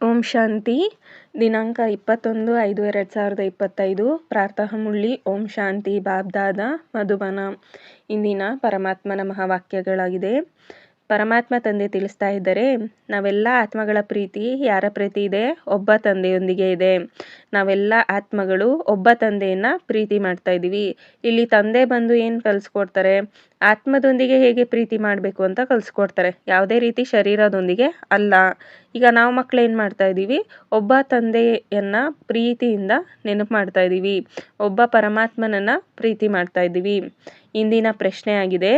ಓಂ ಶಾಂತಿ, ದಿನಾಂಕ ಇಪ್ಪತ್ತೊಂದು ಐದು ಎರಡು ಸಾವಿರದ ಇಪ್ಪತ್ತೈದು. ಪ್ರಾತಃಮುಳ್ಳಿ ಓಂ ಶಾಂತಿ ಬಾಬ್ದಾದ ಮಧುಬನ. ಇಂದಿನ ಪರಮಾತ್ಮನ ಮಹಾವಾಕ್ಯಗಳಾಗಿದೆ ಪರಮಾತ್ಮ ತಂದೆ ತಿಳಿಸ್ತಾ ಇದ್ದಾರೆ, ನಾವೆಲ್ಲ ಆತ್ಮಗಳ ಪ್ರೀತಿ, ಯಾರ ಪ್ರೀತಿ ಇದೆ? ಒಬ್ಬ ತಂದೆಯೊಂದಿಗೆ ಇದೆ. ನಾವೆಲ್ಲ ಆತ್ಮಗಳು ಒಬ್ಬ ತಂದೆಯನ್ನ ಪ್ರೀತಿ ಮಾಡ್ತಾ ಇದ್ದೀವಿ. ಇಲ್ಲಿ ತಂದೆ ಬಂದು ಏನು ಕಲಿಸ್ಕೊಡ್ತಾರೆ? ಆತ್ಮದೊಂದಿಗೆ ಹೇಗೆ ಪ್ರೀತಿ ಮಾಡಬೇಕು ಅಂತ ಕಲಿಸ್ಕೊಡ್ತಾರೆ. ಯಾವುದೇ ರೀತಿ ಶರೀರದೊಂದಿಗೆ ಅಲ್ಲ. ಈಗ ನಾವು ಮಕ್ಕಳು ಏನು ಮಾಡ್ತಾ ಇದ್ದೀವಿ? ಒಬ್ಬ ತಂದೆಯನ್ನ ಪ್ರೀತಿಯಿಂದ ನೆನಪು ಮಾಡ್ತಾ ಇದ್ದೀವಿ. ಒಬ್ಬ ಪರಮಾತ್ಮನನ್ನ ಪ್ರೀತಿ ಮಾಡ್ತಾ ಇದ್ದೀವಿ. ಇಂದಿನ ಪ್ರಶ್ನೆ ಆಗಿದೆ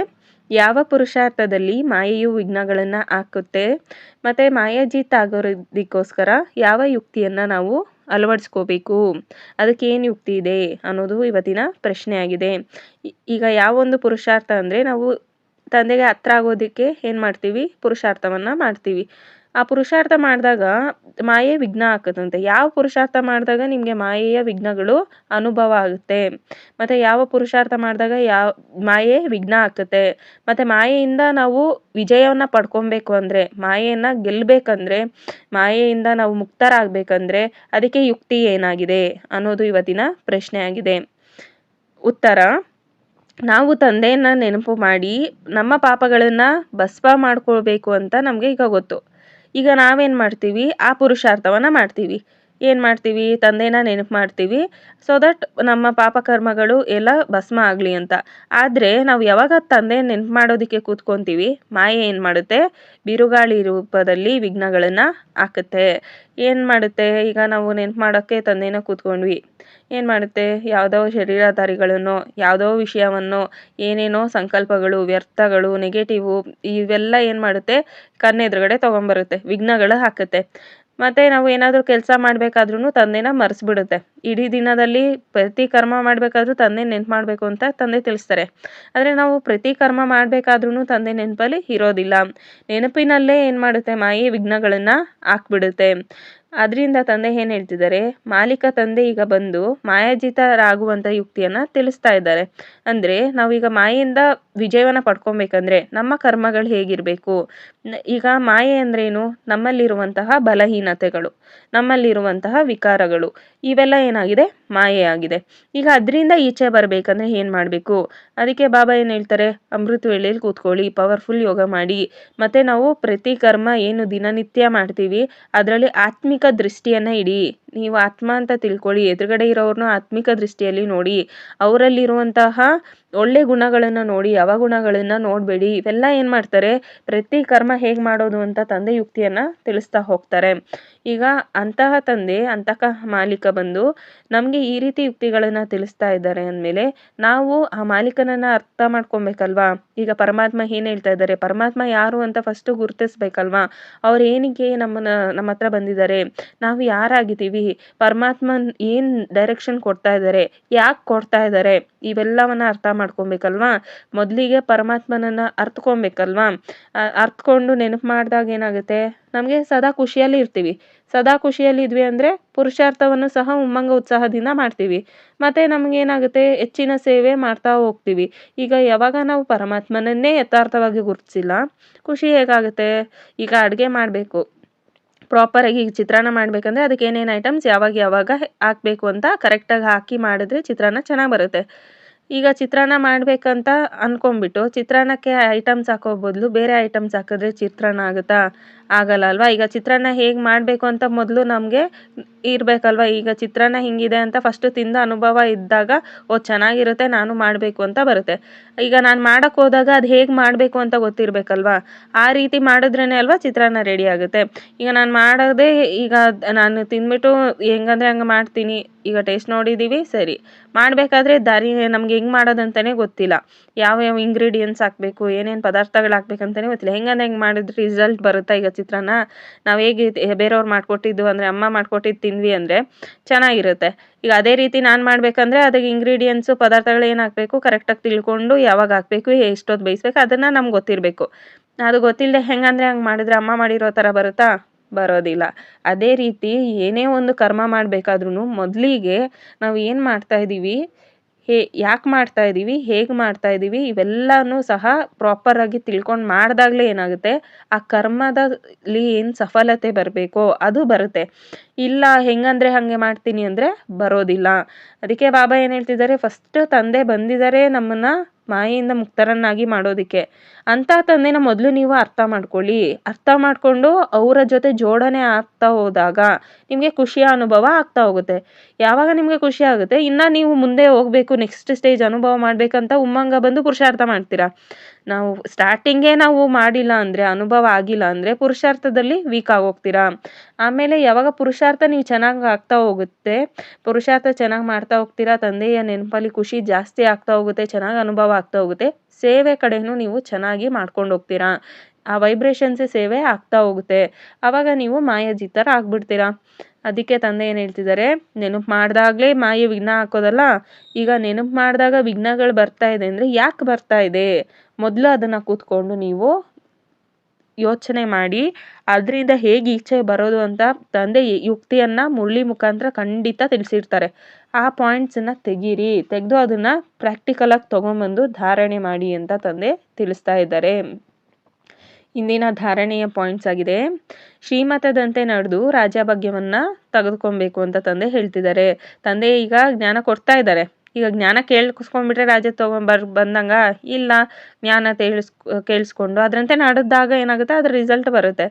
ಯಾವ ಪುರುಷಾರ್ಥದಲ್ಲಿ ಮಾಯೆಯು ವಿಘ್ನಗಳನ್ನು ಹಾಕುತ್ತೆ? ಮತ್ತು ಮಾಯಾಜೀತ್ ಆಗೋದಕ್ಕೋಸ್ಕರ ಯಾವ ಯುಕ್ತಿಯನ್ನು ನಾವು ಅಳವಡಿಸ್ಕೋಬೇಕು? ಅದಕ್ಕೆ ಏನು ಯುಕ್ತಿ ಇದೆ ಅನ್ನೋದು ಇವತ್ತಿನ ಪ್ರಶ್ನೆ ಆಗಿದೆ. ಈಗ ಯಾವ ಒಂದು ಪುರುಷಾರ್ಥ ಅಂದರೆ ನಾವು ತಂದೆಗೆ ಹತ್ರ ಆಗೋದಕ್ಕೆ ಏನು ಮಾಡ್ತೀವಿ? ಪುರುಷಾರ್ಥವನ್ನು ಮಾಡ್ತೀವಿ. ಆ ಪುರುಷಾರ್ಥ ಮಾಡಿದಾಗ ಮಾಯೆ ವಿಘ್ನ ಹಾಕುತ್ತಂತೆ. ಯಾವ ಪುರುಷಾರ್ಥ ಮಾಡಿದಾಗ ನಿಮಗೆ ಮಾಯೆಯ ವಿಘ್ನಗಳು ಅನುಭವ ಆಗುತ್ತೆ? ಮತ್ತು ಯಾವ ಪುರುಷಾರ್ಥ ಮಾಡಿದಾಗ ಯಾವ ಮಾಯೆ ವಿಘ್ನ ಆಗುತ್ತೆ ಮತ್ತು ಮಾಯೆಯಿಂದ ನಾವು ವಿಜಯವನ್ನು ಪಡ್ಕೊಬೇಕು ಅಂದರೆ, ಮಾಯೆಯನ್ನು ಗೆಲ್ಲಬೇಕಂದ್ರೆ ಮಾಯೆಯಿಂದ ನಾವು ಮುಕ್ತರಾಗಬೇಕಂದ್ರೆ ಅದಕ್ಕೆ ಯುಕ್ತಿ ಏನಾಗಿದೆ ಅನ್ನೋದು ಇವತ್ತಿನ ಪ್ರಶ್ನೆ ಆಗಿದೆ ಉತ್ತರ, ನಾವು ತಂದೆಯನ್ನ ನೆನಪು ಮಾಡಿ ನಮ್ಮ ಪಾಪಗಳನ್ನು ಭಸ್ಮ ಮಾಡ್ಕೊಳ್ಬೇಕು ಅಂತ ನಮಗೆ ಈಗ ಗೊತ್ತು. ಈಗ ನಾವೇನು ಮಾಡ್ತೀವಿ? ಆ ಪುರುಷಾರ್ಥವನ್ನು ಮಾಡ್ತೀವಿ. ಏನು ಮಾಡ್ತೀವಿ? ತಂದೆನ ನೆನಪು ಮಾಡ್ತೀವಿ. ಸೊ ದಟ್ ನಮ್ಮ ಪಾಪಕರ್ಮಗಳು ಎಲ್ಲ ಭಸ್ಮ ಆಗಲಿ ಅಂತ. ಆದರೆ ನಾವು ಯಾವಾಗ ತಂದೆ ನೆನಪು ಮಾಡೋದಕ್ಕೆ ಕೂತ್ಕೊತೀವಿ? ಮಾಯೆ ಏನು ಮಾಡುತ್ತೆ? ಬಿರುಗಾಳಿ ರೂಪದಲ್ಲಿ ವಿಘ್ನಗಳನ್ನು ಹಾಕುತ್ತೆ. ಏನು ಮಾಡುತ್ತೆ? ಈಗ ನಾವು ನೆನಪು ಮಾಡೋಕ್ಕೆ ತಂದೆನ ಕೂತ್ಕೊಂಡ್ವಿ. ಏನು ಮಾಡುತ್ತೆ? ಯಾವುದೋ ಶರೀರಧಾರಿಗಳನ್ನು, ಯಾವುದೋ ವಿಷಯವನ್ನು, ಏನೇನೋ ಸಂಕಲ್ಪಗಳು, ವ್ಯರ್ಥಗಳು ನೆಗೆಟಿವು ಇವೆಲ್ಲ ಏನು ಮಾಡುತ್ತೆ? ಕಣ್ಣೆದುರುಗಡೆ ತೊಗೊಂಬರುತ್ತೆ, ವಿಘ್ನಗಳು ಹಾಕುತ್ತೆ. ಮತ್ತು ನಾವು ಏನಾದರೂ ಕೆಲಸ ಮಾಡಬೇಕಾದ್ರೂ ತಂದೆನ ಮರೆಸ್ಬಿಡುತ್ತೆ. ಇಡೀ ದಿನದಲ್ಲಿ ಪ್ರತಿ ಕರ್ಮ ಮಾಡಬೇಕಾದ್ರೂ ತಂದೆ ನೆನ್ಪು ಮಾಡಬೇಕು ಅಂತ ತಂದೆ ತಿಳಿಸ್ತಾರೆ. ಆದರೆ ನಾವು ಪ್ರತಿ ಕರ್ಮ ಮಾಡಬೇಕಾದ್ರೂ ತಂದೆ ನೆನಪಲ್ಲಿ ಇರೋದಿಲ್ಲ. ನೆನಪಿನಲ್ಲೇ ಏನು ಮಾಡುತ್ತೆ? ಮಾಯಿ ವಿಘ್ನಗಳನ್ನು ಹಾಕ್ಬಿಡುತ್ತೆ. ಅದರಿಂದ ತಂದೆ ಏನು ಹೇಳ್ತಿದ್ದಾರೆ? ಮಾಲೀಕ ತಂದೆ ಈಗ ಬಂದು ಮಾಯಾಜಿತರಾಗುವಂಥ ಯುಕ್ತಿಯನ್ನು ತಿಳಿಸ್ತಾ ಇದ್ದಾರೆ. ಅಂದರೆ ನಾವೀಗ ಮಾಯೆಯಿಂದ ವಿಜಯವನ್ನು ಪಡ್ಕೊಬೇಕಂದ್ರೆ ನಮ್ಮ ಕರ್ಮಗಳು ಹೇಗಿರಬೇಕು? ಈಗ ಮಾಯೆ ಅಂದ್ರೇನು? ನಮ್ಮಲ್ಲಿರುವಂತಹ ಬಲಹೀನತೆಗಳು, ನಮ್ಮಲ್ಲಿರುವಂತಹ ವಿಕಾರಗಳು, ಇವೆಲ್ಲ ಏನಾಗಿದೆ? ಮಾಯೆ ಆಗಿದೆ. ಈಗ ಅದರಿಂದ ಈಚೆ ಬರಬೇಕಂದ್ರೆ ಏನು ಮಾಡಬೇಕು? ಅದಕ್ಕೆ ಬಾಬಾ ಏನು ಹೇಳ್ತಾರೆ? ಅಮೃತ ವೇಳೆಯಲ್ಲಿ ಕೂತ್ಕೊಳ್ಳಿ ಪವರ್ಫುಲ್ ಯೋಗ ಮಾಡಿ, ಮತ್ತು ನಾವು ಪ್ರತಿ ಕರ್ಮ ಏನು ದಿನನಿತ್ಯ ಮಾಡ್ತೀವಿ, ಅದರಲ್ಲಿ ಆತ್ಮಿಕ ದೃಷ್ಟಿಯನ್ನು ಇಡಿ. ನೀವು ಆತ್ಮ ಅಂತ ತಿಳ್ಕೊಳ್ಳಿ. ಎದುರುಗಡೆ ಇರೋರನ್ನ ಆತ್ಮಿಕ ದೃಷ್ಟಿಯಲ್ಲಿ ನೋಡಿ. ಅವರಲ್ಲಿರುವಂತಹ ಒಳ್ಳೆ ಗುಣಗಳನ್ನು ನೋಡಿ, ಅವಗುಣಗಳನ್ನು ನೋಡಬೇಡಿ. ಇವೆಲ್ಲ ಏನು ಮಾಡ್ತಾರೆ? ಪ್ರತಿ ಕರ್ಮ ಹೇಗೆ ಮಾಡೋದು ಅಂತ ತಂದೆ ಯುಕ್ತಿಯನ್ನ ತಿಳಿಸ್ತಾ ಹೋಗ್ತಾರೆ. ಈಗ ಅಂತಹ ತಂದೆ, ಅಂತಹ ಮಾಲೀಕ ಬಂದು ನಮಗೆ ಈ ರೀತಿ ಯುಕ್ತಿಗಳನ್ನು ತಿಳಿಸ್ತಾ ಇದ್ದಾರೆ ಅಂದಮೇಲೆ ನಾವು ಆ ಮಾಲೀಕನನ್ನು ಅರ್ಥ ಮಾಡ್ಕೊಬೇಕಲ್ವಾ? ಈಗ ಪರಮಾತ್ಮ ಏನು ಹೇಳ್ತಾ ಇದ್ದಾರೆ? ಪರಮಾತ್ಮ ಯಾರು ಅಂತ ಫಸ್ಟು ಗುರುತಿಸ್ಬೇಕಲ್ವಾ? ಅವ್ರು ಏನಕ್ಕೆ ನಮ್ಮನ್ನ, ನಮ್ಮ ಹತ್ರ ಬಂದಿದ್ದಾರೆ? ನಾವು ಯಾರಾಗಿದ್ದೀವಿ? ಪರಮಾತ್ಮನ್ ಏನು ಡೈರೆಕ್ಷನ್ ಕೊಡ್ತಾ ಇದ್ದಾರೆ? ಯಾಕೆ ಕೊಡ್ತಾ ಇದ್ದಾರೆ? ಇವೆಲ್ಲವನ್ನು ಅರ್ಥ ಮಾಡ್ಕೊಬೇಕಲ್ವಾ? ಮೊದಲಿಗೆ ಪರಮಾತ್ಮನನ್ನು ಅರ್ತ್ಕೊಬೇಕಲ್ವಾ? ಅರ್ತ್ಕೊಂಡು ನೆನಪು ಮಾಡಿದಾಗ ಏನಾಗುತ್ತೆ? ನಮಗೆ ಸದಾ ಖುಷಿಯಲ್ಲಿ ಇರ್ತೀವಿ. ಸದಾ ಖುಷಿಯಲ್ಲಿ ಇದ್ವಿ ಅಂದರೆ ಪುರುಷಾರ್ಥವನ್ನು ಸಹ ಉಮ್ಮಂಗ ಉತ್ಸಾಹದಿಂದ ಮಾಡ್ತೀವಿ. ಮತ್ತು ನಮಗೇನಾಗುತ್ತೆ ಹೆಚ್ಚಿನ ಸೇವೆ ಮಾಡ್ತಾ ಹೋಗ್ತೀವಿ. ಈಗ ಯಾವಾಗ ನಾವು ಪರಮಾತ್ಮನನ್ನೇ ಯಥಾರ್ಥವಾಗಿ ಗುರುತಿಸಿಲ್ಲ, ಖುಷಿ ಹೇಗಾಗುತ್ತೆ? ಈಗ ಅಡುಗೆ ಮಾಡಬೇಕು. ಪ್ರಾಪರಾಗಿ ಈಗ ಚಿತ್ರಾನ್ನ ಮಾಡಬೇಕಂದ್ರೆ ಅದಕ್ಕೆ ಏನೇನು ಐಟಮ್ಸ್ ಯಾವಾಗ ಯಾವಾಗ ಹಾಕಬೇಕು ಅಂತ ಕರೆಕ್ಟಾಗಿ ಹಾಕಿ ಮಾಡಿದ್ರೆ ಚಿತ್ರಾನ್ನ ಚೆನ್ನಾಗಿ ಬರುತ್ತೆ. ಈಗ ಚಿತ್ರಾನ್ನ ಮಾಡಬೇಕಂತ ಅಂದ್ಕೊಂಬಿಟ್ಟು ಚಿತ್ರಾನ್ನಕ್ಕೆ ಐಟಮ್ಸ್ ಹಾಕೋ ಬದಲು ಬೇರೆ ಐಟಮ್ಸ್ ಹಾಕಿದ್ರೆ ಚಿತ್ರಾನ್ನ ಆಗುತ್ತಾ? ಆಗಲ್ಲ ಅಲ್ವಾ? ಈಗ ಚಿತ್ರಾನ್ನ ಹೇಗೆ ಮಾಡಬೇಕು ಅಂತ ಮೊದಲು ನಮಗೆ ಇರಬೇಕಲ್ವ? ಈಗ ಚಿತ್ರಾನ್ನ ಹಿಂಗಿದೆ ಅಂತ ಫಸ್ಟು ತಿಂದ ಅನುಭವ ಇದ್ದಾಗ, ಓ, ಚೆನ್ನಾಗಿರುತ್ತೆ, ನಾನು ಮಾಡಬೇಕು ಅಂತ ಬರುತ್ತೆ. ಈಗ ನಾನು ಮಾಡೋಕ್ಕೆ ಹೋದಾಗ ಅದು ಹೇಗೆ ಮಾಡಬೇಕು ಅಂತ ಗೊತ್ತಿರಬೇಕಲ್ವಾ? ಆ ರೀತಿ ಮಾಡಿದ್ರೇ ಅಲ್ವಾ ಚಿತ್ರಾನ್ನ ರೆಡಿ ಆಗುತ್ತೆ. ಈಗ ನಾನು ಮಾಡೋದೇ, ಈಗ ನಾನು ತಿಂದ್ಬಿಟ್ಟು ಹೆಂಗಂದ್ರೆ ಹಂಗೆ ಮಾಡ್ತೀನಿ. ಈಗ ಟೇಸ್ಟ್ ನೋಡಿದ್ದೀವಿ ಸರಿ. ಮಾಡಬೇಕಾದ್ರೆ ದಾರಿ ನಮ್ಗೆ ಹೆಂಗೆ ಮಾಡೋದಂತಲೇ ಗೊತ್ತಿಲ್ಲ. ಯಾವ ಯಾವ ಇಂಗ್ರೀಡಿಯೆಂಟ್ಸ್ ಹಾಕಬೇಕು, ಏನೇನು ಪದಾರ್ಥಗಳು ಹಾಕ್ಬೇಕಂತಲೇ ಗೊತ್ತಿಲ್ಲ. ಹೆಂಗಂದ್ರೆ ಹೆಂಗೆ ಮಾಡಿದ್ರೆ ರಿಸಲ್ಟ್ ಬರುತ್ತಾ ಈಗ ಚಿತ್ರಾನ್ನ ನಾವು ಹೇಗೆ ಬೇರೆಯವ್ರು ಮಾಡಿಕೊಟ್ಟಿದ್ದು ಅಂದರೆ ಅಮ್ಮ ಮಾಡಿಕೊಟ್ಟಿದ್ದು ತಿಂದ್ವಿ ಅಂದರೆ ಚೆನ್ನಾಗಿರುತ್ತೆ. ಈಗ ಅದೇ ರೀತಿ ನಾನು ಮಾಡಬೇಕಂದ್ರೆ ಅದಕ್ಕೆ ಇಂಗ್ರೀಡಿಯೆಂಟ್ಸು ಪದಾರ್ಥಗಳು ಏನು ಹಾಕಬೇಕು ಕರೆಕ್ಟಾಗಿ ತಿಳ್ಕೊಂಡು ಯಾವಾಗ ಹಾಕಬೇಕು ಎಷ್ಟೊತ್ತು ಬೇಯಿಸ್ಬೇಕು, ಅದನ್ನು ನಮ್ಗೆ ಗೊತ್ತಿರಬೇಕು. ಅದು ಗೊತ್ತಿಲ್ಲದೆ ಹೆಂಗಂದ್ರೆ ಹಂಗೆ ಮಾಡಿದ್ರೆ ಅಮ್ಮ ಮಾಡಿರೋ ಥರ ಬರುತ್ತಾ? ಬರೋದಿಲ್ಲ. ಅದೇ ರೀತಿ ಏನೇ ಒಂದು ಕರ್ಮ ಮಾಡಬೇಕಾದ್ರೂ ಮೊದಲಿಗೆ ನಾವು ಏನು ಮಾಡ್ತಾ ಇದ್ದೀವಿ ಹೇ, ಯಾಕೆ ಮಾಡ್ತಾ ಇದ್ದೀವಿ ಹೇಗೆ ಮಾಡ್ತಾ ಇದ್ದೀವಿ ಇವೆಲ್ಲನೂ ಸಹ ಪ್ರಾಪರಾಗಿ ತಿಳ್ಕೊಂಡು ಮಾಡಿದಾಗಲೇ ಏನಾಗುತ್ತೆ? ಆ ಕರ್ಮದಲ್ಲಿ ಏನು ಸಫಲತೆ ಬರಬೇಕೋ ಅದು ಬರುತ್ತೆ. ಇಲ್ಲ, ಹೆಂಗಂದರೆ ಹಾಗೆ ಮಾಡ್ತೀನಿ ಅಂದರೆ ಬರೋದಿಲ್ಲ. ಅದಕ್ಕೆ ಬಾಬಾ ಏನು ಹೇಳ್ತಿದ್ದಾರೆ? ಫಸ್ಟ್ ತಂದೆ ಬಂದಿದ್ದಾರೆ ನಮ್ಮನ್ನು ಮಾಯೆಯಿಂದ ಮುಕ್ತರನ್ನಾಗಿ ಮಾಡೋದಕ್ಕೆ. ಅಂತ ತಂದೆನ ಮೊದಲು ನೀವು ಅರ್ಥ ಮಾಡ್ಕೊಳ್ಳಿ. ಅರ್ಥ ಮಾಡಿಕೊಂಡು ಅವರ ಜೊತೆ ಜೋಡಣೆ ಆಗ್ತಾ ಹೋದಾಗ ನಿಮಗೆ ಖುಷಿಯ ಅನುಭವ ಆಗ್ತಾ ಹೋಗುತ್ತೆ. ಯಾವಾಗ ನಿಮಗೆ ಖುಷಿ ಆಗುತ್ತೆ? ಇನ್ನು ನೀವು ಮುಂದೆ ಹೋಗಬೇಕು ನೆಕ್ಸ್ಟ್ ಸ್ಟೇಜ್ ಅನುಭವ ಮಾಡಬೇಕಂತ ಉಮ್ಮಂಗ ಬಂದು ಪುರುಷಾರ್ಥ ಮಾಡ್ತೀರಾ? ನಾವು ಸ್ಟಾರ್ಟಿಂಗೇ ನಾವು ಮಾಡಿಲ್ಲ ಅಂದರೆ, ಅನುಭವ ಆಗಿಲ್ಲ ಅಂದರೆ ಪುರುಷಾರ್ಥದಲ್ಲಿ ವೀಕ್ ಆಗೋಗ್ತೀರಾ? ಆಮೇಲೆ ಯಾವಾಗ ಪುರುಷಾರ್ಥ ನೀವು ಚೆನ್ನಾಗಿ ಆಗ್ತಾ ಹೋಗುತ್ತೆ, ಪುರುಷಾರ್ಥ ಚೆನ್ನಾಗಿ ಮಾಡ್ತಾ ಹೋಗ್ತೀರಾ, ತಂದೆಯ ನೆನಪಲ್ಲಿ ಖುಷಿ ಜಾಸ್ತಿ ಆಗ್ತಾ ಹೋಗುತ್ತೆ, ಚೆನ್ನಾಗಿ ಅನುಭವ ಆಗ್ತಾ ಹೋಗುತ್ತೆ, ಸೇವೆ ಕಡೆಯೂ ನೀವು ಚೆನ್ನಾಗಿ ಮಾಡ್ಕೊಂಡು ಹೋಗ್ತೀರಾ? ಆ ವೈಬ್ರೇಷನ್ಸೇ ಸೇವೆ ಆಗ್ತಾ ಹೋಗುತ್ತೆ. ಆವಾಗ ನೀವು ಮಾಯಾಜಿತರ ಆಗ್ಬಿಡ್ತೀರಾ? ಅದಕ್ಕೆ ತಂದೆ ಏನು ಹೇಳ್ತಿದ್ದಾರೆ, ನೆನಪು ಮಾಡಿದಾಗಲೇ ಮಾಯೆ ವಿಘ್ನ ಹಾಕೋದಲ್ಲ, ಈಗ ನೆನಪು ಮಾಡಿದಾಗ ವಿಘ್ನಗಳು ಬರ್ತಾ ಇದೆ ಅಂದರೆ ಯಾಕೆ ಬರ್ತಾ ಇದೆ? ಮೊದಲು ಅದನ್ನು ಕೂತ್ಕೊಂಡು ನೀವು ಯೋಚನೆ ಮಾಡಿ, ಅದರಿಂದ ಹೇಗೆ ಈಚೆ ಬರೋದು ಅಂತ ತಂದೆ ಯುಕ್ತಿಯನ್ನು ಮುರಳಿ ಮುಖಾಂತರ ಖಂಡಿತ ತಿಳಿಸಿರ್ತಾರೆ. ಆ ಪಾಯಿಂಟ್ಸನ್ನು ತೆಗೀರಿ, ತೆಗೆದು ಅದನ್ನು ಪ್ರಾಕ್ಟಿಕಲಾಗಿ ತೊಗೊಂಬಂದು ಧಾರಣೆ ಮಾಡಿ ಅಂತ ತಂದೆ ತಿಳಿಸ್ತಾ ಇದ್ದಾರೆ. ಇಂದಿನ ಧಾರಣೆಯ ಪಾಯಿಂಟ್ಸ್ ಆಗಿದೆ. ಶ್ರೀಮತದಂತೆ ನಡೆದು ರಾಜಭಾಗ್ಯವನ್ನು ತೆಗೆದುಕೊಬೇಕು ಅಂತ ತಂದೆ ಹೇಳ್ತಿದ್ದಾರೆ. ತಂದೆ ಈಗ ಜ್ಞಾನ ಕೊಡ್ತಾ ಇದ್ದಾರೆ. ಈಗ ಜ್ಞಾನ ಕೇಳಿಸ್ಕೊಂಡ್ಬಿಟ್ರೆ ರಾಜ್ಯ ತೊಗೊಂಬರ್ ಬಂದಂಗ ಇಲ್ಲ ಜ್ಞಾನ ತಿಳಿಸ್, ಕೇಳಿಸ್ಕೊಂಡು ಅದರಂತೆ ನಡೆದಾಗ ಏನಾಗುತ್ತೆ ಅದ್ರ ರಿಸಲ್ಟ್ ಬರುತ್ತೆ.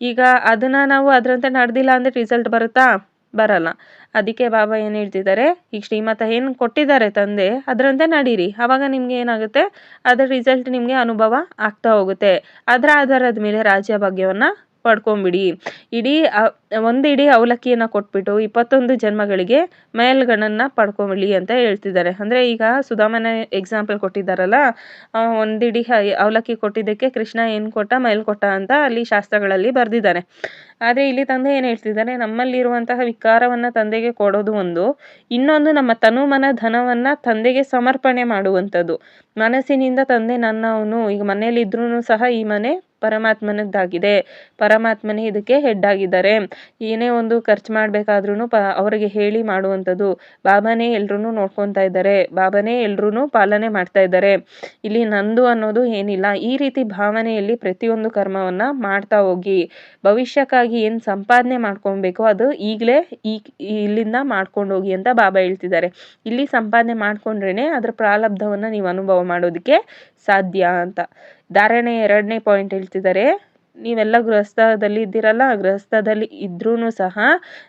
ಈಗ ಅದನ್ನು ನಾವು ಅದರಂತೆ ನಡೆದಿಲ್ಲ ಅಂದರೆ ರಿಸಲ್ಟ್ ಬರುತ್ತಾ? ಬರಲ್ಲ. ಅದಕ್ಕೆ ಬಾಬಾ ಏನು ಹೇಳ್ತಿದ್ದಾರೆ? ಈಗ ಶ್ರೀಮತ ಏನು ಕೊಟ್ಟಿದ್ದಾರೆ ತಂದೆ, ಅದರಂತೆ ನಡೀರಿ. ಅವಾಗ ನಿಮಗೆ ಏನಾಗುತ್ತೆ? ಅದರ ರಿಸಲ್ಟ್ ನಿಮಗೆ ಅನುಭವ ಆಗ್ತಾ ಹೋಗುತ್ತೆ. ಅದರ ಆಧಾರದ ಮೇಲೆ ರಾಜ್ಯ ಭಾಗ್ಯವನ್ನು ಪಡ್ಕೊಂಬಿಡಿ. ಇಡೀ ಒಂದು ಇಡೀ ಅವಲಕ್ಕಿಯನ್ನು ಕೊಟ್ಬಿಟ್ಟು ಇಪ್ಪತ್ತೊಂದು ಜನ್ಮಗಳಿಗೆ ಮೇಲ್ಗಣನ್ನು ಪಡ್ಕೊಂಬಿಡಿ ಅಂತ ಹೇಳ್ತಿದ್ದಾರೆ. ಅಂದರೆ ಈಗ ಸುಧಾಮನ ಎಕ್ಸಾಂಪಲ್ ಕೊಟ್ಟಿದ್ದಾರಲ್ಲ ಒಂದಿಡಿ ಅವಲಕ್ಕಿ ಕೊಟ್ಟಿದ್ದಕ್ಕೆ ಕೃಷ್ಣ ಏನು ಕೊಟ್ಟ, ಮೇಲ್ ಕೊಟ್ಟ ಅಂತ ಅಲ್ಲಿ ಶಾಸ್ತ್ರಗಳಲ್ಲಿ ಬರೆದಿದ್ದಾರೆ. ಆದರೆ ಇಲ್ಲಿ ತಂದೆ ಏನು ಹೇಳ್ತಿದ್ದಾರೆ, ನಮ್ಮಲ್ಲಿರುವಂತಹ ವಿಕಾರವನ್ನು ತಂದೆಗೆ ಕೊಡೋದು ಒಂದು, ಇನ್ನೊಂದು ನಮ್ಮ ತನು ಮನ ಧನವನ್ನು ತಂದೆಗೆ ಸಮರ್ಪಣೆ ಮಾಡುವಂಥದ್ದು. ಮನಸ್ಸಿನಿಂದ ತಂದೆ ನನ್ನವನು, ಈಗ ಮನೆಯಲ್ಲಿದ್ರೂ ಸಹ ಈ ಮನೆ ಪರಮಾತ್ಮನದ್ದಾಗಿದೆ. ಪರಮಾತ್ಮನೇ ಇದಕ್ಕೆ ಹೆಡ್ ಆಗಿದ್ದಾರೆ ಏನೇ ಒಂದು ಖರ್ಚು ಮಾಡಬೇಕಾದ್ರೂ ಪ, ಅವರಿಗೆ ಹೇಳಿ ಮಾಡುವಂಥದ್ದು. ಬಾಬಾನೇ ಎಲ್ರೂ ನೋಡ್ಕೊತಾ ಇದ್ದಾರೆ. ಬಾಬಾನೇ ಎಲ್ರೂ ಪಾಲನೆ ಮಾಡ್ತಾ ಇದ್ದಾರೆ. ಇಲ್ಲಿ ನಂದು ಅನ್ನೋದು ಏನಿಲ್ಲ. ಈ ರೀತಿ ಭಾವನೆಯಲ್ಲಿ ಪ್ರತಿಯೊಂದು ಕರ್ಮವನ್ನು ಮಾಡ್ತಾ ಹೋಗಿ, ಭವಿಷ್ಯಕ್ಕಾಗಿ ಏನು ಸಂಪಾದನೆ ಮಾಡ್ಕೊಬೇಕು ಅದು ಈಗಲೇ ಈ, ಇಲ್ಲಿಂದ ಮಾಡ್ಕೊಂಡು ಹೋಗಿ ಅಂತ ಬಾಬಾ ಹೇಳ್ತಿದ್ದಾರೆ. ಇಲ್ಲಿ ಸಂಪಾದನೆ ಮಾಡ್ಕೊಂಡ್ರೇ ಅದರ ಪ್ರಾರಬ್ಧವನ್ನು ನೀವು ಅನುಭವ ಮಾಡೋದಕ್ಕೆ ಸಾಧ್ಯ ಅಂತ. ಧಾರಣೆ ಎರಡನೇ ಪಾಯಿಂಟ್ ಹೇಳ್ತಿದ್ದಾರೆ. ನೀವೆಲ್ಲ ಗೃಹಸ್ಥದಲ್ಲಿ ಇದ್ದೀರಲ್ಲ ಗೃಹಸ್ಥದಲ್ಲಿ ಇದ್ರೂ ಸಹ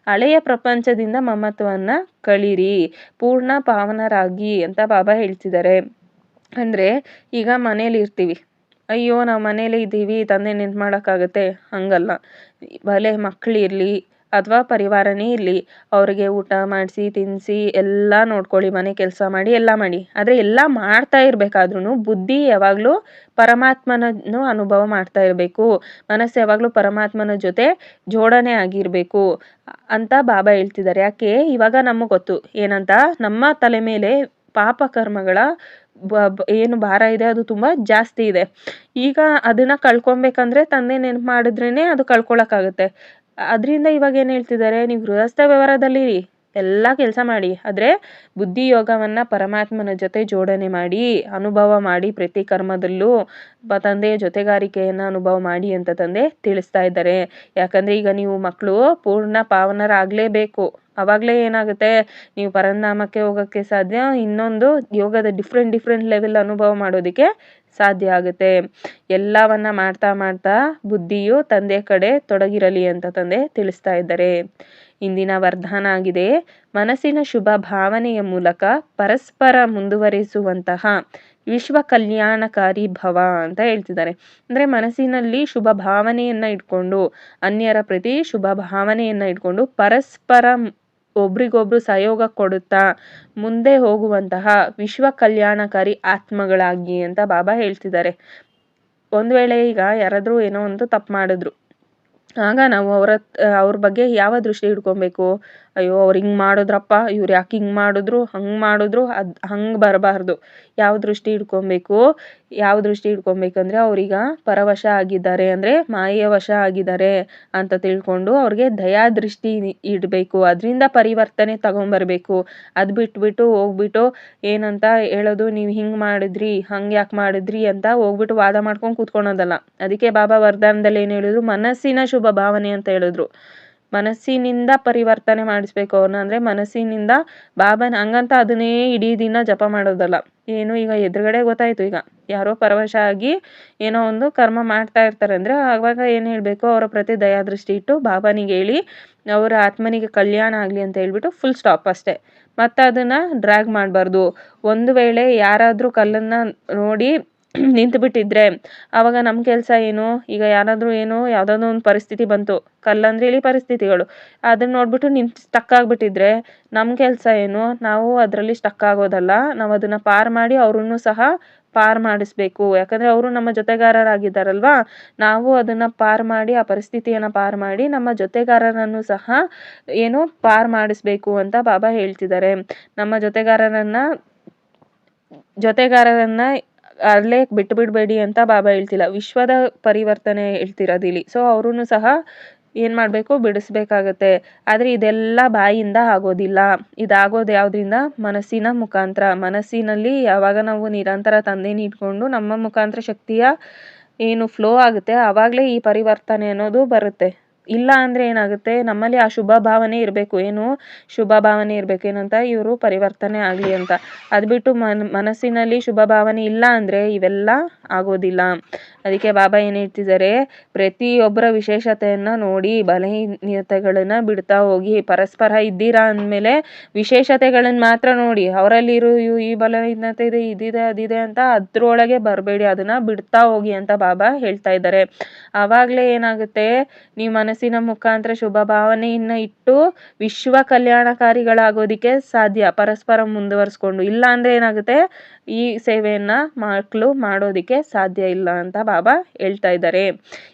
ಹಳೆಯ ಪ್ರಪಂಚದಿಂದ ಮಮತ್ವವನ್ನು ಕಳೀರಿ, ಪೂರ್ಣ ಪಾವನರಾಗಿ ಅಂತ ಬಾಬಾ ಹೇಳ್ತಿದ್ದಾರೆ. ಅಂದರೆ ಈಗ ಮನೇಲಿ ಇರ್ತೀವಿ. ಅಯ್ಯೋ, ನಾವು ಮನೇಲಿ ಇದ್ದೀವಿ, ತಂದೆ ನೆನ್ಪು ಮಾಡೋಕ್ಕಾಗತ್ತೆ ಹಂಗಲ್ಲ. ಭಲೆ ಮಕ್ಕಳಿರಲಿ ಅಥವಾ ಪರಿವಾರನೇ ಇರಲಿ, ಅವರಿಗೆ ಊಟ ಮಾಡಿಸಿ ತಿನ್ನಿಸಿ ಎಲ್ಲ ನೋಡ್ಕೊಳ್ಳಿ, ಮನೆ ಕೆಲಸ ಮಾಡಿ, ಎಲ್ಲ ಮಾಡಿ. ಆದರೆ ಎಲ್ಲ ಮಾಡ್ತಾ ಇರಬೇಕಾದ್ರೂ ಬುದ್ಧಿ ಯಾವಾಗಲೂ ಪರಮಾತ್ಮನನ್ನು ಅನುಭವ ಮಾಡ್ತಾ ಇರಬೇಕು. ಮನಸ್ಸು ಯಾವಾಗಲೂ ಪರಮಾತ್ಮನ ಜೊತೆ ಜೋಡಣೆ ಆಗಿರಬೇಕು ಅಂತ ಬಾಬಾ ಹೇಳ್ತಿದ್ದಾರೆ. ಯಾಕೆ? ಇವಾಗ ನಮಗೆ ಗೊತ್ತು. ಏನಂತ? ನಮ್ಮ ತಲೆ ಮೇಲೆ ಪಾಪ ಕರ್ಮಗಳ ಏನು ಭಾರ ಇದೆ, ಅದು ತುಂಬ ಜಾಸ್ತಿ ಇದೆ. ಈಗ ಅದನ್ನು ಕಳ್ಕೊಬೇಕಂದ್ರೆ ತಂದೆ ನೆನಪು ಮಾಡಿದ್ರೇ ಅದು ಕಳ್ಕೊಳಕ್ಕಾಗುತ್ತೆ. ಅದರಿಂದ ಇವಾಗ ಏನು ಹೇಳ್ತಿದ್ದಾರೆ, ನೀವು ಗೃಹಸ್ಥ ವ್ಯವಹಾರದಲ್ಲಿರಿ, ಎಲ್ಲ ಕೆಲಸ ಮಾಡಿ, ಆದರೆ ಬುದ್ಧಿ ಯೋಗವನ್ನು ಪರಮಾತ್ಮನ ಜೊತೆ ಜೋಡಣೆ ಮಾಡಿ, ಅನುಭವ ಮಾಡಿ ಪ್ರತಿ ಕರ್ಮದಲ್ಲೂ ತಂದೆಯ ಜೊತೆಗಾರಿಕೆಯನ್ನು ಅನುಭವ ಮಾಡಿ ಅಂತ ತಂದೆ ತಿಳಿಸ್ತಾ ಇದ್ದಾರೆ. ಯಾಕಂದರೆ ಈಗ ನೀವು ಮಕ್ಕಳು ಪೂರ್ಣ ಪಾವನರಾಗಲೇಬೇಕು. ಆವಾಗಲೇ ಏನಾಗುತ್ತೆ, ನೀವು ಪರಂಧಾಮಕ್ಕೆ ಹೋಗೋಕ್ಕೆ ಸಾಧ್ಯ, ಇನ್ನೊಂದು ಯೋಗದ ಡಿಫ್ರೆಂಟ್ ಡಿಫ್ರೆಂಟ್ ಲೆವೆಲ್ ಅನುಭವ ಮಾಡೋದಕ್ಕೆ ಸಾಧ್ಯ ಆಗುತ್ತೆ. ಎಲ್ಲವನ್ನ ಮಾಡ್ತಾ ಮಾಡ್ತಾ ಬುದ್ಧಿಯು ತಂದೆ ಕಡೆ ತೊಡಗಿರಲಿ ಅಂತ ತಂದೆ ತಿಳಿಸ್ತಾ ಇದ್ದಾರೆ. ಇಂದಿನ ವರದಾನ ಆಗಿದೆ, ಮನಸ್ಸಿನ ಶುಭ ಭಾವನೆಯ ಮೂಲಕ ಪರಸ್ಪರ ಮುಂದುವರಿಸುವಂತಹ ವಿಶ್ವ ಕಲ್ಯಾಣಕಾರಿ ಭವ ಅಂತ ಹೇಳ್ತಿದ್ದಾರೆ. ಅಂದರೆ ಮನಸ್ಸಿನಲ್ಲಿ ಶುಭ ಭಾವನೆಯನ್ನು ಇಟ್ಕೊಂಡು, ಅನ್ಯರ ಪ್ರತಿ ಶುಭ ಭಾವನೆಯನ್ನು ಇಟ್ಕೊಂಡು ಪರಸ್ಪರ ಒಬ್ರಿಗೊಬ್ರು ಸಹಯೋಗ ಕೊಡುತ್ತಾ ಮುಂದೆ ಹೋಗುವಂತಹ ವಿಶ್ವ ಕಲ್ಯಾಣಕಾರಿ ಆತ್ಮಗಳಾಗಿ ಅಂತ ಬಾಬಾ ಹೇಳ್ತಿದ್ದಾರೆ. ಒಂದು ವೇಳೆ ಈಗ ಯಾರಾದರೂ ಏನೋ ಒಂದು ತಪ್ಪು ಮಾಡಿದ್ರು. ಆಗ ನಾವು ಅವರ, ಅವ್ರ ಬಗ್ಗೆ ಯಾವ ದೃಷ್ಟಿ ಇಟ್ಕೊಬೇಕು ಅಯ್ಯೋ, ಅವ್ರು ಹಿಂಗೆ ಮಾಡಿದ್ರಪ್ಪ, ಇವ್ರು ಯಾಕೆ ಹಿಂಗೆ ಮಾಡಿದ್ರು, ಹಂಗೆ ಮಾಡಿದ್ರು, ಅದು ಹಂಗೆ ಬರಬಾರ್ದು. ಯಾವ ದೃಷ್ಟಿ ಇಟ್ಕೊಬೇಕು ಯಾವ ದೃಷ್ಟಿ ಇಟ್ಕೊಬೇಕಂದ್ರೆ ಅವ್ರೀಗ ಪರವಶ ಆಗಿದ್ದಾರೆ ಅಂದರೆ ಮಾಯೆಯ ವಶ ಆಗಿದ್ದಾರೆ ಅಂತ ತಿಳ್ಕೊಂಡು ಅವ್ರಿಗೆ ದಯಾ ದೃಷ್ಟಿ ಇಡಬೇಕು. ಅದರಿಂದ ಪರಿವರ್ತನೆ ತಗೊಂಬರ್ಬೇಕು. ಅದು ಬಿಟ್ಬಿಟ್ಟು ಹೋಗ್ಬಿಟ್ಟು ಏನಂತ ಹೇಳೋದು, ನೀವು ಹಿಂಗೆ ಮಾಡಿದ್ರಿ, ಹಂಗೆ ಯಾಕೆ ಮಾಡಿದ್ರಿ ಅಂತ ಹೋಗ್ಬಿಟ್ಟು ವಾದ ಮಾಡ್ಕೊಂಡು ಕೂತ್ಕೊಳೋದಲ್ಲ. ಅದಕ್ಕೆ ಬಾಬಾ ವರದಾನದಲ್ಲಿ ಏನು ಹೇಳಿದ್ರು, ಮನಸ್ಸಿನ ಶುಭ ಭಾವನೆ ಅಂತ ಹೇಳಿದ್ರು. ಮನಸ್ಸಿನಿಂದ ಪರಿವರ್ತನೆ ಮಾಡಿಸ್ಬೇಕು ಅವ್ರನ್ನ ಅಂದರೆ ಮನಸ್ಸಿನಿಂದ ಬಾಬನ ಹಂಗಂತ ಅದನ್ನೇ ಇಡೀ ದಿನ ಜಪ ಮಾಡೋದಲ್ಲ. ಏನು ಈಗ ಎದುರುಗಡೆ ಗೊತ್ತಾಯಿತು ಈಗ. ಯಾರೋ ಪರವಶ ಆಗಿ ಏನೋ ಒಂದು ಕರ್ಮ ಮಾಡ್ತಾ ಇರ್ತಾರೆ ಅಂದರೆ ಆವಾಗ ಏನು ಹೇಳಬೇಕು? ಅವರ ಪ್ರತಿ ದಯಾದೃಷ್ಟಿ ಇಟ್ಟು ಬಾಬನಿಗೆ ಹೇಳಿ, ಅವರ ಆತ್ಮನಿಗೆ ಕಲ್ಯಾಣ ಆಗಲಿ ಅಂತ ಹೇಳ್ಬಿಟ್ಟು ಫುಲ್ ಸ್ಟಾಪ್ ಅಷ್ಟೇ. ಮತ್ತು ಅದನ್ನು ಡ್ರ್ಯಾಗ್ ಮಾಡಬಾರ್ದು. ಒಂದು ವೇಳೆ ಯಾರಾದರೂ ಕಲ್ಲನ್ನು ನೋಡಿ ನಿಂತು ಬಿಟ್ಟಿದ್ರೆ ಆವಾಗ ನಮ್ಮ ಕೆಲಸ ಏನು? ಈಗ ಯಾರಾದರೂ ಏನು? ಯಾವುದಾದ್ರು ಒಂದು ಪರಿಸ್ಥಿತಿ ಬಂತು. ಕಲ್ಲಂದ್ರೆ ಇಳಿ ಪರಿಸ್ಥಿತಿಗಳು. ಅದನ್ನ ನೋಡ್ಬಿಟ್ಟು ನಿಂತು ಸ್ಟಕ್ ಆಗಿಬಿಟ್ಟಿದ್ರೆ ನಮ್ಮ ಕೆಲಸ ಏನು? ನಾವು ಅದರಲ್ಲಿ ಸ್ಟಕ್ ಆಗೋದಲ್ಲ. ನಾವು ಅದನ್ನ ಪಾರು ಮಾಡಿ ಅವ್ರನ್ನೂ ಸಹ ಪಾರು ಮಾಡಿಸ್ಬೇಕು. ಯಾಕಂದ್ರೆ ಅವರು ನಮ್ಮ ಜೊತೆಗಾರರಾಗಿದ್ದಾರಲ್ವಾ? ನಾವು ಅದನ್ನ ಪಾರ್ ಮಾಡಿ, ಆ ಪರಿಸ್ಥಿತಿಯನ್ನ ಪಾರು ಮಾಡಿ ನಮ್ಮ ಜೊತೆಗಾರರನ್ನು ಸಹ ಏನು ಪಾರ್ ಮಾಡಿಸ್ಬೇಕು ಅಂತ ಬಾಬಾ ಹೇಳ್ತಿದ್ದಾರೆ. ನಮ್ಮ ಜೊತೆಗಾರರನ್ನ, ಜೊತೆಗಾರರನ್ನು ಅಲ್ಲೇ ಬಿಟ್ಟು ಬಿಡಬೇಡಿ ಅಂತ ಬಾಬಾ ಹೇಳ್ತಿಲ್ಲ. ವಿಶ್ವದ ಪರಿವರ್ತನೆ ಹೇಳ್ತಿರೋದು ಇಲ್ಲಿ ಸೊ ಅವರೂ ಸಹ ಏನು ಮಾಡಬೇಕು? ಬಿಡಿಸ್ಬೇಕಾಗತ್ತೆ. ಆದರೆ ಇದೆಲ್ಲ ಬಾಯಿಂದ ಆಗೋದಿಲ್ಲ. ಇದಾಗೋದು ಯಾವುದರಿಂದ? ಮನಸ್ಸಿನ ಮುಖಾಂತರ. ಮನಸ್ಸಿನಲ್ಲಿ ಯಾವಾಗ ನಾವು ನಿರಂತರ ತಂದೆ ಇಟ್ಕೊಂಡು ನಮ್ಮ ಮುಖಾಂತರ ಶಕ್ತಿಯ ಏನು ಫ್ಲೋ ಆಗುತ್ತೆ ಆವಾಗಲೇ ಈ ಪರಿವರ್ತನೆ ಅನ್ನೋದು ಬರುತ್ತೆ. ಇಲ್ಲ ಅಂದರೆ ಏನಾಗುತ್ತೆ? ನಮ್ಮಲ್ಲಿ ಆ ಶುಭ ಭಾವನೆ ಇರಬೇಕು. ಏನು? ಶುಭ ಭಾವನೆ ಇರಬೇಕು. ಏನಂತ? ಇವರು ಪರಿವರ್ತನೆ ಆಗಲಿ ಅಂತ. ಅದು ಬಿಟ್ಟು ಮನ, ಮನಸ್ಸಿನಲ್ಲಿ ಶುಭ ಭಾವನೆ ಇಲ್ಲ ಅಂದರೆ ಇವೆಲ್ಲ ಆಗೋದಿಲ್ಲ. ಅದಕ್ಕೆ ಬಾಬಾ ಏನು ಹೇಳ್ತಿದ್ದಾರೆ, ಪ್ರತಿಯೊಬ್ಬರ ವಿಶೇಷತೆಯನ್ನು ನೋಡಿ ಬಲಹೀನತೆಗಳನ್ನು ಬಿಡ್ತಾ ಹೋಗಿ, ಪರಸ್ಪರ ಇದ್ದೀರಾ ಅಂದಮೇಲೆ ವಿಶೇಷತೆಗಳನ್ನು ಮಾತ್ರ ನೋಡಿ, ಅವರಲ್ಲಿರೋ ಈ ಬಲಹೀನತೆ ಇದೆ, ಇದಿದೆ, ಅದಿದೆ ಅಂತ ಅದರೊಳಗೆ ಬರಬೇಡಿ, ಅದನ್ನು ಬಿಡ್ತಾ ಹೋಗಿ ಅಂತ ಬಾಬಾ ಹೇಳ್ತಾ ಇದ್ದಾರೆ. ಆವಾಗಲೇ ಏನಾಗುತ್ತೆ, ನೀವು ಮನಸ್ಸಿನ ಮುಖಾಂತರ ಶುಭ ಭಾವನೆಯನ್ನು ಇಟ್ಟು ವಿಶ್ವ ಕಲ್ಯಾಣಕಾರಿಗಳಾಗೋದಕ್ಕೆ ಸಾಧ್ಯ, ಪರಸ್ಪರ ಮುಂದುವರಿಸ್ಕೊಂಡು. ಇಲ್ಲ ಅಂದ್ರೆ ಏನಾಗುತ್ತೆ ಈ ಸೇವೆಯನ್ನು ಮಕ್ಕಳು ಮಾಡೋದಕ್ಕೆ ಸಾಧ್ಯ ಇಲ್ಲ ಅಂತ ಬಾಬಾ ಹೇಳ್ತಾ ಇದ್ದಾರೆ.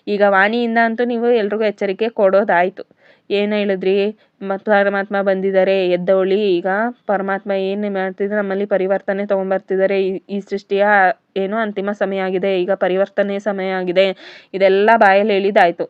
ಈಗ ವಾಣಿಯಿಂದ ಅಂತೂ ನೀವು ಎಲ್ರಿಗೂ ಎಚ್ಚರಿಕೆ ಕೊಡೋದಾಯಿತು. ಏನು ಹೇಳಿದ್ರಿ? ಮತ್ತು ಪರಮಾತ್ಮ ಬಂದಿದ್ದಾರೆ, ಎದ್ದವಳಿ. ಈಗ ಪರಮಾತ್ಮ ಏನು ಮಾಡ್ತಿದ್ರೆ ನಮ್ಮಲ್ಲಿ ಪರಿವರ್ತನೆ ತೊಗೊಂಬರ್ತಿದ್ದಾರೆ. ಈ ಈ ಸೃಷ್ಟಿಯ ಏನು ಅಂತಿಮ ಸಮಯ ಆಗಿದೆ. ಈಗ ಪರಿವರ್ತನೆ ಸಮಯ ಆಗಿದೆ. ಇದೆಲ್ಲ ಬಾಯಲ್ಲಿ ಹೇಳಿದ್ದಾಯ್ತು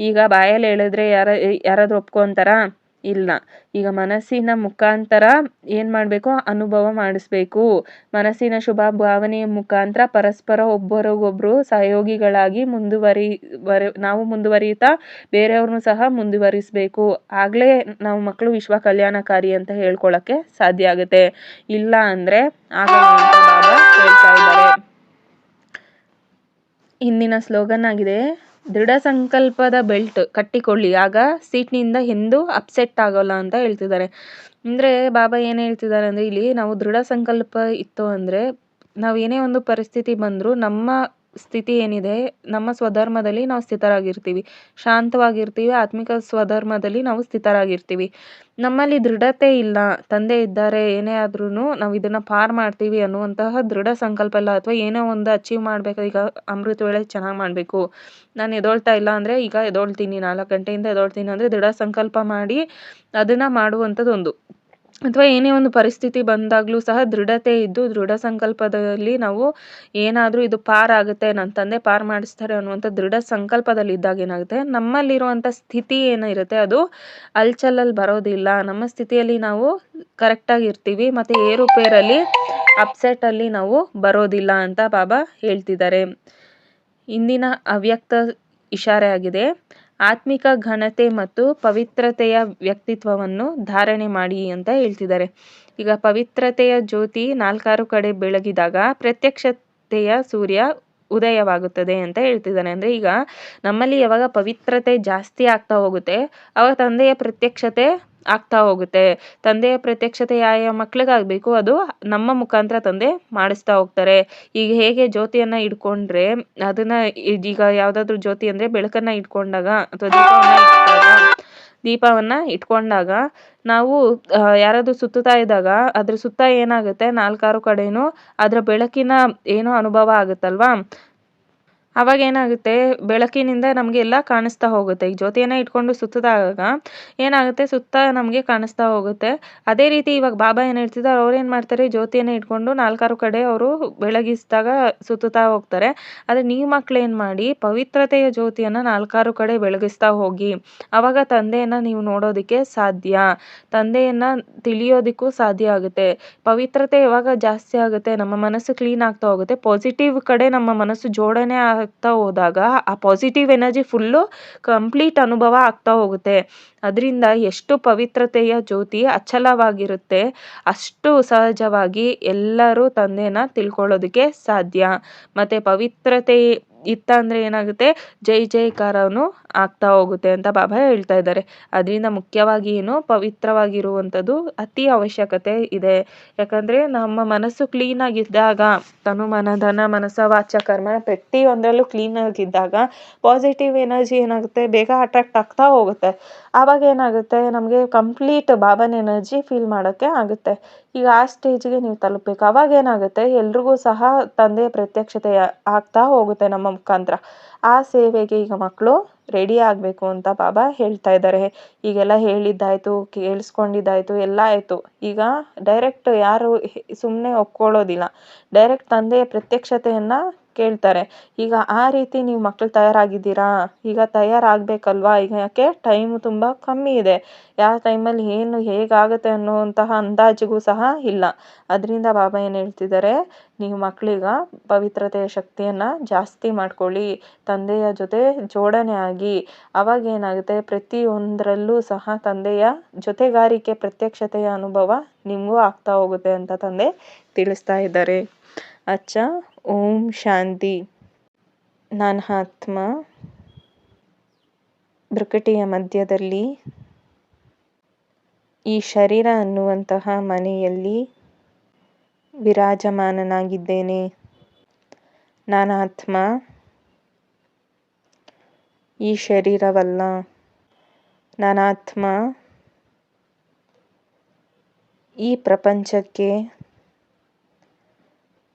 ಈಗ ಬಾಯಲ್ಲಿ ಹೇಳಿದ್ರೆ ಯಾರ ಯಾರಾದರೂ ಒಪ್ಕೊತಾರಾ? ಇಲ್ಲ. ಈಗ ಮನಸ್ಸಿನ ಮುಖಾಂತರ ಏನು ಮಾಡಬೇಕು? ಅನುಭವ ಮಾಡಿಸ್ಬೇಕು. ಮನಸ್ಸಿನ ಶುಭ ಭಾವನೆಯ ಮುಖಾಂತರ ಪರಸ್ಪರ ಒಬ್ಬರಿಗೊಬ್ಬರು ಸಹಯೋಗಿಗಳಾಗಿ ಮುಂದುವರಿ, ವರಿ, ನಾವು ಮುಂದುವರಿಯುತ್ತಾ ಬೇರೆಯವ್ರನ್ನೂ ಸಹ ಮುಂದುವರಿಸಬೇಕು. ಆಗಲೇ ನಾವು ಮಕ್ಕಳು ವಿಶ್ವ ಕಲ್ಯಾಣಕಾರಿ ಅಂತ ಹೇಳ್ಕೊಳ್ಳೋಕ್ಕೆ ಸಾಧ್ಯ ಆಗುತ್ತೆ. ಇಲ್ಲ ಅಂದರೆ ಆಗಲ್ಲ ಅಂತ ಹೇಳ್ತಾ ಇದ್ದಾರೆ. ಇಂದಿನ ಸ್ಲೋಗನ್ ಆಗಿದೆ ದೃಢ ಸಂಕಲ್ಪದ ಬೆಲ್ಟ್ ಕಟ್ಟಿಕೊಳ್ಳಿ. ಆಗ ಸೀಟ್ನಿಂದ ಎಂದು ಅಪ್ಸೆಟ್ ಆಗೋಲ್ಲ ಅಂತ ಹೇಳ್ತಿದ್ದಾರೆ. ಅಂದರೆ ಬಾಬಾ ಏನು ಹೇಳ್ತಿದ್ದಾರೆ ಅಂದರೆ ಇಲ್ಲಿ ನಾವು ದೃಢ ಸಂಕಲ್ಪ ಇತ್ತು ಅಂದರೆ ನಾವು ಏನೇ ಒಂದು ಪರಿಸ್ಥಿತಿ ಬಂದರೂ ನಮ್ಮ ಸ್ಥಿತಿ ಏನಿದೆ, ನಮ್ಮ ಸ್ವಧರ್ಮದಲ್ಲಿ ನಾವು ಸ್ಥಿತರಾಗಿರ್ತೀವಿ. ಶಾಂತವಾಗಿರ್ತೀವಿ, ಆತ್ಮಿಕ ಸ್ವಧರ್ಮದಲ್ಲಿ ನಾವು ಸ್ಥಿತರಾಗಿರ್ತೀವಿ. ನಮ್ಮಲ್ಲಿ ದೃಢತೆ ಇಲ್ಲ, ತಂದೆ ಇದ್ದಾರೆ, ಏನೇ ಆದ್ರೂ ನಾವು ಇದನ್ನು ಪಾರ್ ಮಾಡ್ತೀವಿ ಅನ್ನುವಂತಹ ದೃಢ ಸಂಕಲ್ಪ ಇಲ್ಲ ಅಥವಾ ಏನೋ ಒಂದು ಅಚೀವ್ ಮಾಡಬೇಕು, ಈಗ ಅಮೃತ ವೇಳೆ ಚೆನ್ನಾಗಿ ಮಾಡಬೇಕು. ನಾನು ಎದೊಳ್ತಾ ಇಲ್ಲ ಅಂದರೆ ಈಗ ಎದೊಳ್ತೀನಿ, ನಾಲ್ಕು ಗಂಟೆಯಿಂದ ಎದೊಳ್ತೀನಿ ಅಂದರೆ ದೃಢ ಸಂಕಲ್ಪ ಮಾಡಿ ಅದನ್ನು ಮಾಡುವಂಥದ್ದು ಒಂದು ಅಥವಾ ಏನೇ ಒಂದು ಪರಿಸ್ಥಿತಿ ಬಂದಾಗಲೂ ಸಹ ದೃಢತೆ ಇದ್ದು ದೃಢ ಸಂಕಲ್ಪದಲ್ಲಿ ನಾವು ಏನಾದರೂ ಇದು ಪಾರಾಗುತ್ತೆ ನನ್ನ ತಂದೆ ಪಾರು ಮಾಡಿಸ್ತಾರೆ ಅನ್ನುವಂಥ ದೃಢ ಸಂಕಲ್ಪದಲ್ಲಿ ಇದ್ದಾಗ ಏನಾಗುತ್ತೆ? ನಮ್ಮಲ್ಲಿರುವಂಥ ಸ್ಥಿತಿ ಏನಿರುತ್ತೆ ಅದು ಅಲ್ಚಲಲ್ಲಿ ಬರೋದಿಲ್ಲ. ನಮ್ಮ ಸ್ಥಿತಿಯಲ್ಲಿ ನಾವು ಕರೆಕ್ಟಾಗಿ ಇರ್ತೀವಿ ಮತ್ತು ಏರುಪೇರಲ್ಲಿ ಅಪ್ಸೆಟಲ್ಲಿ ನಾವು ಬರೋದಿಲ್ಲ ಅಂತ ಬಾಬಾ ಹೇಳ್ತಿದ್ದಾರೆ. ಇಂದಿನ ಅವ್ಯಕ್ತ ಇಶಾರೆ ಆಗಿದೆ. ಆತ್ಮಿಕ ಘನತೆ ಮತ್ತು ಪವಿತ್ರತೆಯ ವ್ಯಕ್ತಿತ್ವವನ್ನು ಧಾರಣೆ ಮಾಡಿ ಅಂತ ಹೇಳ್ತಿದ್ದಾರೆ. ಈಗ ಪವಿತ್ರತೆಯ ಜ್ಯೋತಿ ನಾಲ್ಕಾರು ಕಡೆ ಬೆಳಗಿದಾಗ ಪ್ರತ್ಯಕ್ಷತೆಯ ಸೂರ್ಯ ಉದಯವಾಗುತ್ತದೆ ಅಂತ ಹೇಳ್ತಿದ್ದಾನೆ. ಅಂದರೆ ಈಗ ನಮ್ಮಲ್ಲಿ ಯಾವಾಗ ಪವಿತ್ರತೆ ಜಾಸ್ತಿ ಆಗ್ತಾ ಹೋಗುತ್ತೆ ಆವಾಗ ತಂದೆಯ ಪ್ರತ್ಯಕ್ಷತೆ ಆಗ್ತಾ ಹೋಗುತ್ತೆ. ತಂದೆಯ ಪ್ರತ್ಯಕ್ಷತೆ ಯಾವ ಮಕ್ಳಿಗಾಗಬೇಕು ಅದು ನಮ್ಮ ಮುಖಾಂತರ ತಂದೆ ಮಾಡಿಸ್ತಾ ಹೋಗ್ತಾರೆ. ಈಗ ಹೇಗೆ ಜ್ಯೋತಿಯನ್ನ ಇಟ್ಕೊಂಡ್ರೆ ಅದನ್ನು ಈಗ ಯಾವುದಾದ್ರೂ ಜ್ಯೋತಿ ಅಂದರೆ ಬೆಳಕನ್ನು ಇಟ್ಕೊಂಡಾಗ ಅಥವಾ ದೀಪವನ್ನು ದೀಪವನ್ನು ಇಟ್ಕೊಂಡಾಗ ನಾವು ಯಾರಾದರೂ ಸುತ್ತುತ್ತಾ ಇದ್ದಾಗ ಅದ್ರ ಸುತ್ತ ಏನಾಗುತ್ತೆ? ನಾಲ್ಕಾರು ಕಡೆಯೂ ಅದರ ಬೆಳಕಿನ ಏನೋ ಅನುಭವ ಆಗುತ್ತಲ್ವಾ? ಆವಾಗ ಏನಾಗುತ್ತೆ? ಬೆಳಕಿನಿಂದ ನಮಗೆ ಎಲ್ಲ ಕಾಣಿಸ್ತಾ ಹೋಗುತ್ತೆ. ಈ ಜ್ಯೋತಿಯನ್ನು ಇಟ್ಕೊಂಡು ಸುತ್ತದಾಗ ಏನಾಗುತ್ತೆ? ಸುತ್ತ ನಮಗೆ ಕಾಣಿಸ್ತಾ ಹೋಗುತ್ತೆ. ಅದೇ ರೀತಿ ಇವಾಗ ಬಾಬಾ ಏನು ಹೇಳ್ತಿದ್ದಾರೆ? ಅವ್ರು ಏನು ಮಾಡ್ತಾರೆ? ಜ್ಯೋತಿಯನ್ನು ಇಟ್ಕೊಂಡು ನಾಲ್ಕಾರು ಕಡೆ ಅವರು ಬೆಳಗಿಸಿದಾಗ ಸುತ್ತುತ್ತಾ ಹೋಗ್ತಾರೆ. ಆದರೆ ನೀವು ಮಕ್ಳು ಏನು ಮಾಡಿ? ಪವಿತ್ರತೆಯ ಜ್ಯೋತಿಯನ್ನು ನಾಲ್ಕಾರು ಕಡೆ ಬೆಳಗಿಸ್ತಾ ಹೋಗಿ. ಅವಾಗ ತಂದೆಯನ್ನು ನೀವು ನೋಡೋದಕ್ಕೆ ಸಾಧ್ಯ. ತಂದೆಯನ್ನು ತಿಳಿಯೋದಕ್ಕೂ ಸಾಧ್ಯ ಆಗುತ್ತೆ. ಪವಿತ್ರತೆ ಯಾವಾಗ ಜಾಸ್ತಿ ಆಗುತ್ತೆ? ನಮ್ಮ ಮನಸ್ಸು ಕ್ಲೀನ್ ಆಗ್ತಾ ಹೋಗುತ್ತೆ. ಪಾಸಿಟಿವ್ ಕಡೆ ನಮ್ಮ ಮನಸ್ಸು ಜೋಡಣೆ ಆಗ್ತಾ ಹೋದಾಗ ಆ ಪಾಸಿಟಿವ್ ಎನರ್ಜಿ ಫುಲ್ಲು ಕಂಪ್ಲೀಟ್ ಅನುಭವ ಆಗ್ತಾ ಹೋಗುತ್ತೆ. ಅದರಿಂದ ಎಷ್ಟು ಪವಿತ್ರತೆಯ ಜ್ಯೋತಿ ಅಚಲವಾಗಿರುತ್ತೆ, ಅಷ್ಟು ಸಹಜವಾಗಿ ಎಲ್ಲರೂ ತಂದೆನ ತಿಳ್ಕೊಳ್ಳೋದಕ್ಕೆ ಸಾಧ್ಯ. ಮತ್ತು ಪವಿತ್ರತೆ ಇತ್ತಂದರೆ ಏನಾಗುತ್ತೆ? ಜೈ ಜೈಕಾರನು ಆಗ್ತಾ ಹೋಗುತ್ತೆ ಅಂತ ಬಾಬಾ ಹೇಳ್ತಾ ಇದ್ದಾರೆ. ಅದರಿಂದ ಮುಖ್ಯವಾಗಿ ಏನು, ಪವಿತ್ರವಾಗಿರುವಂಥದ್ದು ಅತಿ ಅವಶ್ಯಕತೆ ಇದೆ. ಯಾಕಂದರೆ ನಮ್ಮ ಮನಸ್ಸು ಕ್ಲೀನಾಗಿದ್ದಾಗ ತನು ಮನ ಧನ ಮನಸ ವಾಚ, ಕರ್ಮ ಪ್ರತಿಯೊಂದರಲ್ಲೂ ಕ್ಲೀನಾಗಿದ್ದಾಗ ಪಾಸಿಟಿವ್ ಎನರ್ಜಿ ಏನಾಗುತ್ತೆ, ಬೇಗ ಅಟ್ರಾಕ್ಟ್ ಆಗ್ತಾ ಹೋಗುತ್ತೆ. ಆವಾಗ ಏನಾಗುತ್ತೆ, ನಮಗೆ ಕಂಪ್ಲೀಟ್ ಬಾಬಾನ ಎನರ್ಜಿ ಫೀಲ್ ಮಾಡೋಕ್ಕೆ ಆಗುತ್ತೆ. ಈಗ ಆ ಸ್ಟೇಜ್ಗೆ ನೀವು ತಲುಪಬೇಕು. ಅವಾಗ ಏನಾಗುತ್ತೆ, ಎಲ್ರಿಗೂ ಸಹ ತಂದೆಯ ಪ್ರತ್ಯಕ್ಷತೆ ಆಗ್ತಾ ಹೋಗುತ್ತೆ ನಮ್ಮ ಮುಖಾಂತರ. ಆ ಸೇವೆಗೆ ಈಗ ಮಕ್ಕಳು ರೆಡಿ ಆಗಬೇಕು ಅಂತ ಬಾಬಾ ಹೇಳ್ತಾ ಇದ್ದಾರೆ. ಈಗೆಲ್ಲ ಹೇಳಿದ್ದಾಯಿತು, ಕೇಳಿಸ್ಕೊಂಡಿದ್ದಾಯಿತು, ಎಲ್ಲ ಆಯಿತು. ಈಗ ಡೈರೆಕ್ಟ್ ಯಾರು ಸುಮ್ಮನೆ ಒಪ್ಕೊಳ್ಳೋದಿಲ್ಲ. ಡೈರೆಕ್ಟ್ ತಂದೆಯ ಪ್ರತ್ಯಕ್ಷತೆಯನ್ನು ಕೇಳ್ತಾರೆ, ಈಗ ಆ ರೀತಿ ನೀವು ಮಕ್ಕಳು ತಯಾರಾಗಿದ್ದೀರಾ? ಈಗ ತಯಾರಾಗಬೇಕಲ್ವಾ? ಈಗ ಯಾಕೆ? ಟೈಮ್ ತುಂಬ ಕಮ್ಮಿ ಇದೆ. ಯಾವ ಟೈಮಲ್ಲಿ ಏನು ಹೇಗಾಗುತ್ತೆ ಅನ್ನುವಂತಹ ಅಂದಾಜಿಗೂ ಸಹ ಇಲ್ಲ. ಅದರಿಂದ ಬಾಬಾ ಏನು ಹೇಳ್ತಿದ್ದಾರೆ, ನೀವು ಮಕ್ಕಳೀಗ ಪವಿತ್ರತೆಯ ಶಕ್ತಿಯನ್ನು ಜಾಸ್ತಿ ಮಾಡ್ಕೊಳ್ಳಿ. ತಂದೆಯ ಜೊತೆ ಜೋಡಣೆ ಆಗಿ. ಅವಾಗ ಏನಾಗುತ್ತೆ? ಪ್ರತಿಯೊಂದರಲ್ಲೂ ಸಹ ತಂದೆಯ ಜೊತೆಗಾರಿಕೆ, ಪ್ರತ್ಯಕ್ಷತೆಯ ಅನುಭವ ನಿಮಗೂ ಆಗ್ತಾ ಹೋಗುತ್ತೆ ಅಂತ ತಂದೆ ತಿಳಿಸ್ತಾ ಇದ್ದಾರೆ. ಅಚ್ಚ. ಓಂ ಶಾಂತಿ. ನನ್ನ ಆತ್ಮ. ಬೃಕಟಿಯ ಮಧ್ಯದಲ್ಲಿ. ಈ ಶರೀರ ಅನ್ನುವಂತಹ ಮನೆಯಲ್ಲಿ ವಿರಾಜಮಾನನಾಗಿದ್ದೇನೆ. ನಾನು ಆತ್ಮ. ಈ ಶರೀರವಲ್ಲ. ನಾನಾತ್ಮ ಈ ಪ್ರಪಂಚಕ್ಕೆ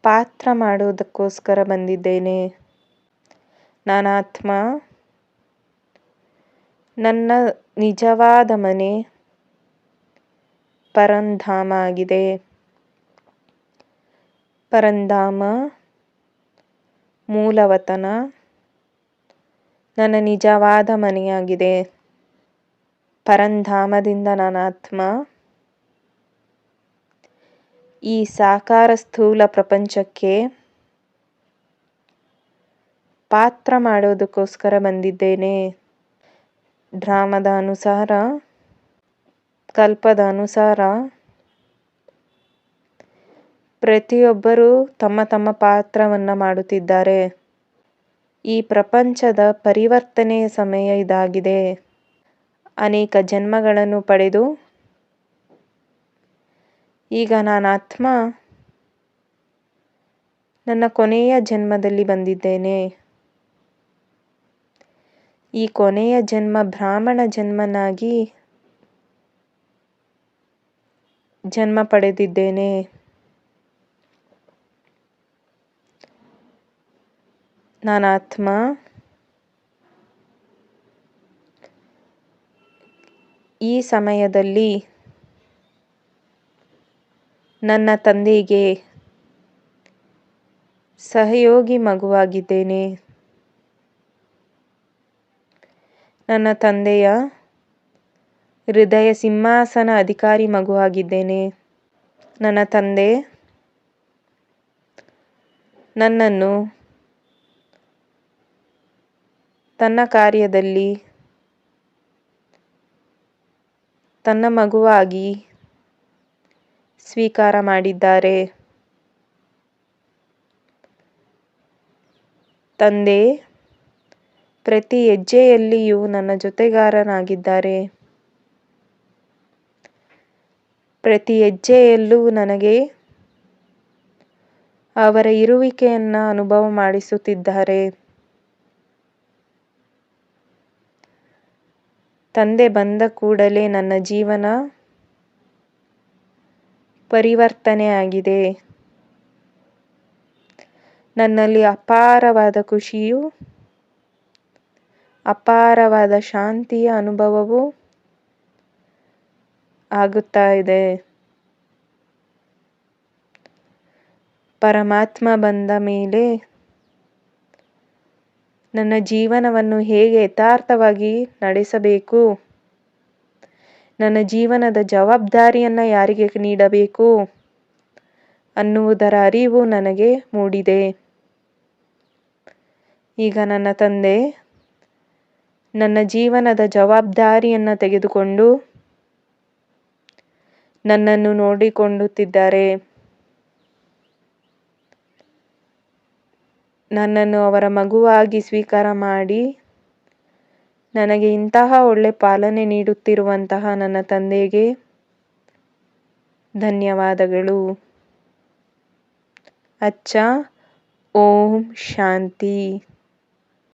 ಪಾತ್ರ ಮಾಡೋದಕ್ಕೋಸ್ಕರ ಬಂದಿದ್ದೇನೆ. ನಾನು ನನ್ನ ನಿಜವಾದ ಮನೆ ಪರಂಧಾಮ ಆಗಿದೆ. ಪರಂಧಾಮ, ಮೂಲವತನ ನನ್ನ ನಿಜವಾದ ಮನೆಯಾಗಿದೆ. ಪರಂಧಾಮದಿಂದ ನಾನು ಈ ಸಾಕಾರ ಸ್ಥೂಲ ಪ್ರಪಂಚಕ್ಕೆ ಪಾತ್ರ ಮಾಡೋದಕ್ಕೋಸ್ಕರ ಬಂದಿದ್ದೇನೆ. ಡ್ರಾಮದ ಅನುಸಾರ ಕಲ್ಪದ ಅನುಸಾರ ಪ್ರತಿಯೊಬ್ಬರೂ ತಮ್ಮ ತಮ್ಮ ಪಾತ್ರವನ್ನು ಮಾಡುತ್ತಿದ್ದಾರೆ. ಈ ಪ್ರಪಂಚದ ಪರಿವರ್ತನೆಯ ಸಮಯ ಇದಾಗಿದೆ. ಅನೇಕ ಜನ್ಮಗಳನ್ನು ಪಡೆದು ಈಗ ನಾನು ಆತ್ಮ. ನನ್ನ ಕೊನೆಯ ಜನ್ಮದಲ್ಲಿ ಬಂದಿದ್ದೇನೆ. ಈ ಕೊನೆಯ ಜನ್ಮ ಬ್ರಾಹ್ಮಣ ಜನ್ಮನಾಗಿ ಜನ್ಮ ಪಡೆದಿದ್ದೇನೆ. ನಾನು ಆತ್ಮ. ಈ ಸಮಯದಲ್ಲಿ ನನ್ನ ತಂದೆಗೆ ಸಹಯೋಗಿ ಮಗುವಾಗಿದ್ದೇನೆ. ನನ್ನ ತಂದೆಯ ಹೃದಯ ಸಿಂಹಾಸನ ಅಧಿಕಾರಿ ಮಗುವಾಗಿದ್ದೇನೆ. ನನ್ನ ತಂದೆ ನನ್ನನ್ನು ತನ್ನ ಕಾರ್ಯದಲ್ಲಿ ತನ್ನ ಮಗುವಾಗಿ ಸ್ವೀಕಾರ ಮಾಡಿದ್ದಾರೆ. ತಂದೆ, ಪ್ರತಿ ಹೆಜ್ಜೆಯಲ್ಲಿಯೂ ನನ್ನ ಜೊತೆಗಾರನಾಗಿದ್ದಾರೆ. ಪ್ರತಿ ಹೆಜ್ಜೆಯಲ್ಲೂ ನನಗೆ ಅವರ ಇರುವಿಕೆಯನ್ನು ಅನುಭವ ಮಾಡಿಸುತ್ತಿದ್ದಾರೆ. ತಂದೆ ಬಂದ ಕೂಡಲೇ ನನ್ನ ಜೀವನ ಪರಿವರ್ತನೆ ಆಗಿದೆ ನನ್ನಲ್ಲಿ ಅಪಾರವಾದ ಖುಷಿಯು, ಅಪಾರವಾದ ಶಾಂತಿಯ ಅನುಭವವು ಆಗುತ್ತಾ ಇದೆ. ಪರಮಾತ್ಮ ಬಂದ ಮೇಲೆ ನನ್ನ ಜೀವನವನ್ನು ಹೇಗೆ ಯಥಾರ್ಥವಾಗಿ ನಡೆಸಬೇಕು? ನನ್ನ ಜೀವನದ ಜವಾಬ್ದಾರಿಯನ್ನು ಯಾರಿಗೆ ನೀಡಬೇಕು ಅನ್ನುವುದರ ಅರಿವು ನನಗೆ ಮೂಡಿದೆ. ಈಗ ನನ್ನ ತಂದೆ ನನ್ನ ಜೀವನದ ಜವಾಬ್ದಾರಿಯನ್ನು ತೆಗೆದುಕೊಂಡು ನನ್ನನ್ನು ನೋಡಿಕೊಳ್ಳುತ್ತಿದ್ದಾರೆ. ನನ್ನನ್ನು ಅವರ ಮಗುವಾಗಿ ಸ್ವೀಕಾರ ಮಾಡಿ ನನಗೆ ಇಂತಹ ಒಳ್ಳೆ ಪಾಲನೆ ನೀಡುತ್ತಿರುವಂತಹ ನನ್ನ ತಂದೆಗೆ ಧನ್ಯವಾದಗಳು. ಅಚ್ಚ ಓಂ ಶಾಂತಿ.